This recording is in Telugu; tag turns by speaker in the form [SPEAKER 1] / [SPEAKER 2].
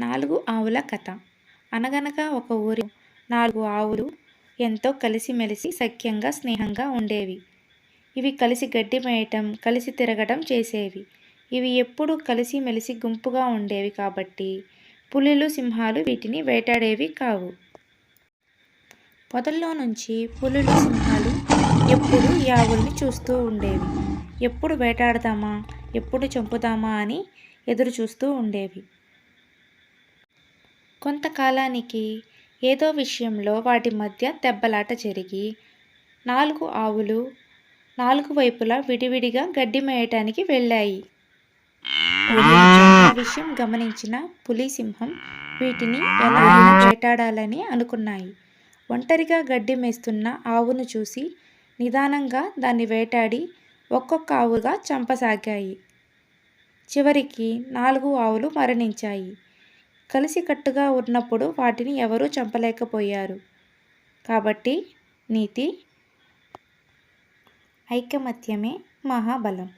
[SPEAKER 1] నాలుగు ఆవుల కథ. అనగనగా ఒక ఊరి నాలుగు ఆవులు ఎంతో కలిసిమెలిసి సఖ్యంగా స్నేహంగా ఉండేవి. ఇవి కలిసి గడ్డి మేయటం కలిసి తిరగటం చేసేవి. ఇవి ఎప్పుడూ కలిసిమెలిసి గుంపుగా ఉండేవి కాబట్టి పులులు సింహాలు వీటిని వేటాడేవి కావు. పొదల్లో నుంచి పులులు సింహాలు ఎప్పుడు ఈ ఆవుల్ని చూస్తూ ఉండేవి. ఎప్పుడు వేటాడదామా ఎప్పుడు చంపుదామా అని ఎదురు చూస్తూ ఉండేవి. కొంతకాలానికి ఏదో విషయంలో వాటి మధ్య దెబ్బలాట జరిగి నాలుగు ఆవులు నాలుగు వైపులా విడివిడిగా గడ్డి మేయటానికి వెళ్ళాయి. విషయం గమనించిన పులి సింహం వీటిని ఎలా వేటాడాలని అనుకున్నాయి. ఒంటరిగా గడ్డి మేస్తున్న ఆవును చూసి నిదానంగా దాన్ని వేటాడి ఒక్కొక్క ఆవుగా చంపసాగాయి. చివరికి నాలుగు ఆవులు మరణించాయి. కలిసికట్టుగా ఉన్నప్పుడు వాటిని ఎవరూ చంపలేకపోయారు. కాబట్టి నీతి ఐకమత్యమే మహాబలం.